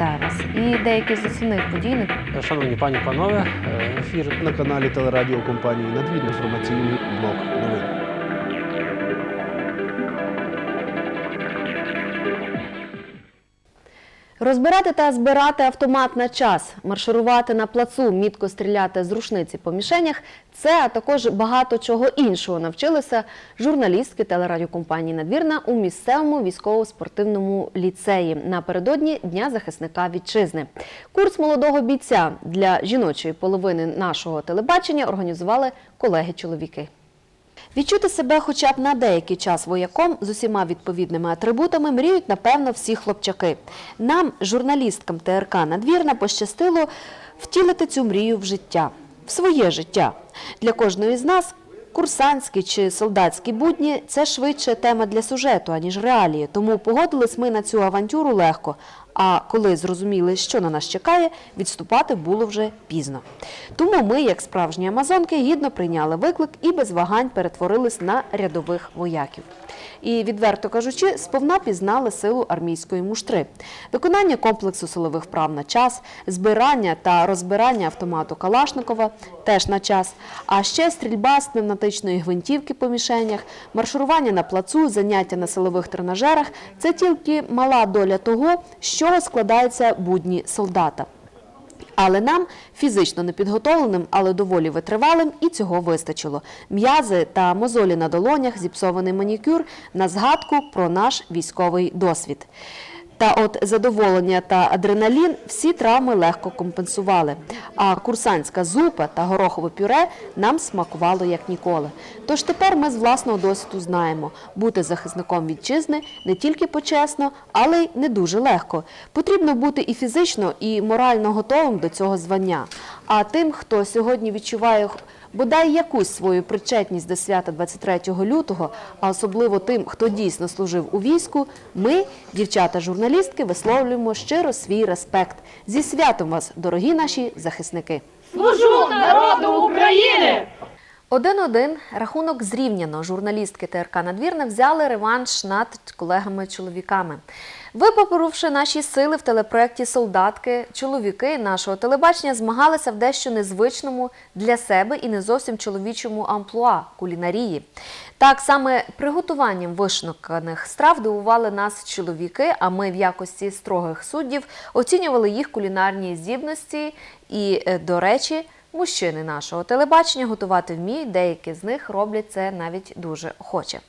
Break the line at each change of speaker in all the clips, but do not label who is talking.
Вітаю. І деякі з основних подій
Шановні пані панове, е, ефір
на каналі телерадіокомпанії «Надвір» інформаційний блок
Розбирати та збирати автомат на час, марширувати на плацу, мітко стріляти з рушниці по мішенях це, а також багато чого іншого навчилися журналістки телерадіокомпанії Надвірна у місцевому військово-спортивному ліцеї напередодні Дня захисника вітчизни. Курс молодого бійця для жіночої половини нашого телебачення організували колеги-чоловіки. Відчути себе хоча б на деякий час вояком з усіма відповідними атрибутами мріють, напевно, всі хлопчаки. Нам, журналісткам ТРК Надвірна, пощастило втілити цю мрію в життя, в своє життя. Для кожної з нас курсантські чи солдатські будні – це швидше тема для сюжету, аніж реалії. Тому погодились ми на цю авантюру легко. А коли зрозуміли, що на нас чекає, відступати було вже пізно. Тому ми, як справжні амазонки, гідно прийняли виклик і без вагань перетворились на рядових вояків. І, відверто кажучи, сповна пізнали силу армійської муштри. Виконання комплексу силових вправ на час, збирання та розбирання автомату Калашникова теж на час, а ще стрільба з пневматичної гвинтівки по мішенях, марширування на плацу, заняття на силових тренажерах – це тільки мала доля того, з чого складаються будні солдата. Але нам, фізично непідготовленим, але доволі витривалим, і цього вистачило. М'язи та мозолі на долонях, зіпсований манікюр на згадку про наш військовий досвід. Та от задоволення та адреналін всі травми легко компенсували. А курсантська зупа та горохове пюре нам смакувало як ніколи. Тож тепер ми з власного досвіду знаємо, бути захисником вітчизни не тільки почесно, але й не дуже легко. Потрібно бути і фізично, і морально готовим до цього звання. А тим, хто сьогодні відчуває бодай якусь свою причетність до свята 23 лютого, а особливо тим, хто дійсно служив у війську, ми, дівчата-журналістки, висловлюємо щиро свій респект. Зі святом вас, дорогі наші захисники!
Служу народу України!
1-1 рахунок зрівняно. Журналістки ТРК Надвірна взяли реванш над колегами-чоловіками. Випопоривши наші сили в телепроекті Солдатки, чоловіки нашого телебачення змагалися в дещо незвичному для себе і не зовсім чоловічому амплуа кулінарії. Так саме приготуванням вишуканих страв дивували нас чоловіки, а ми в якості строгих суддів оцінювали їх кулінарні здібності і, е, до речі, Мужчини нашого телебачення готувати вміють, деякі з них роблять це навіть дуже охоче.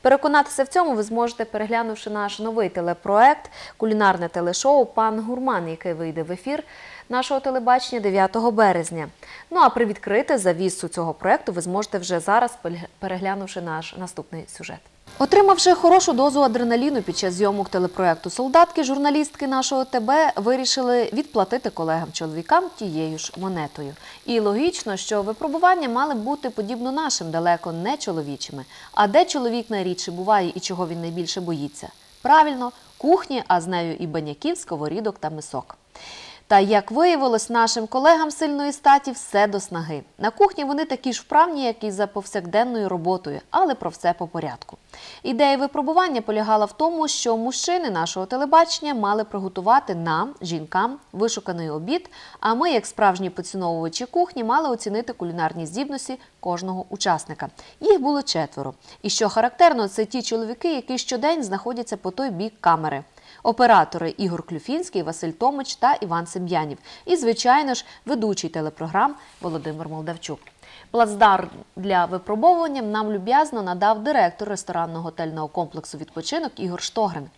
Переконатися в цьому ви зможете, переглянувши наш новий телепроект, кулінарне телешоу Пан Гурман, який вийде в ефір нашого телебачення 9 березня. Ну а привідкрити завісу цього проекту ви зможете вже зараз, переглянувши наш наступний сюжет. Отримавши хорошу дозу адреналіну під час зйомок телепроекту Солдатки, журналістки нашого ТБ вирішили відплатити колегам-чоловікам тією ж монетою. І логічно, що випробування мали б бути подібно нашим, далеко не чоловічими. А де чоловік найрідше буває і чого він найбільше боїться? Правильно, кухні, а з нею і баняків, сковорідок та мисок. Та як виявилось, нашим колегам сильної статі все до снаги. На кухні вони такі ж вправні, як і за повсякденною роботою, але про все по порядку. Ідея випробування полягала в тому, що мужчини нашого телебачення мали приготувати нам, жінкам, вишуканий обід. А ми, як справжні поціновувачі кухні, мали оцінити кулінарні здібності кожного учасника. Їх було четверо. І що характерно, це ті чоловіки, які щодень знаходяться по той бік камери. Оператори Ігор Клюфінський, Василь Томич та Іван Сем'янів. І, звичайно ж, ведучий телепрограм Володимир Молдавчук. Плацдар для випробовування нам люб'язно надав директор ресторанного готельного комплексу відпочинок Ігор Штогрин.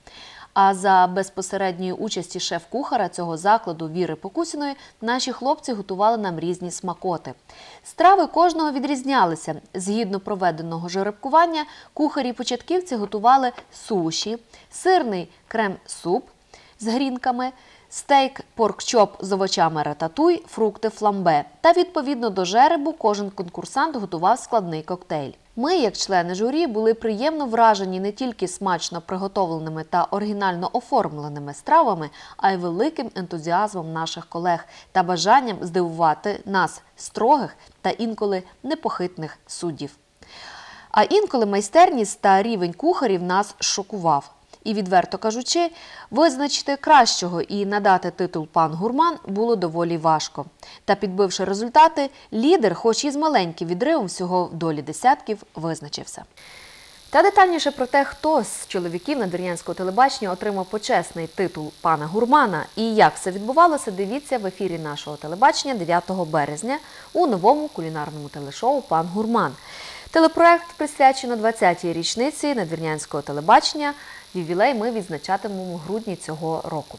А за безпосередньої участі шеф-кухара цього закладу Віри Покусіної наші хлопці готували нам різні смакоти. Страви кожного відрізнялися. Згідно проведеного жеребкування, кухарі-початківці готували суші, сирний крем-суп з грінками, стейк поркчоп з овочами рататуй, фрукти фламбе. Та відповідно до жеребу кожен конкурсант готував складний коктейль. Ми, як члени журі, були приємно вражені не тільки смачно приготовленими та оригінально оформленими стравами, а й великим ентузіазмом наших колег та бажанням здивувати нас строгих та інколи непохитних суддів. А інколи майстерність та рівень кухарів нас шокував. І відверто кажучи, визначити кращого і надати титул пан гурман було доволі важко. Та підбивши результати, лідер, хоч і з маленьким відривом всього в долі десятків, визначився. Та детальніше про те, хто з чоловіків надвірнянського телебачення отримав почесний титул пана гурмана і як все відбувалося, дивіться в ефірі нашого телебачення 9 березня у новому кулінарному телешоу Пан Гурман. Телепроект присвячено 20-й річниці надвірнянського телебачення. Ювілей ми відзначатимемо в грудні цього року.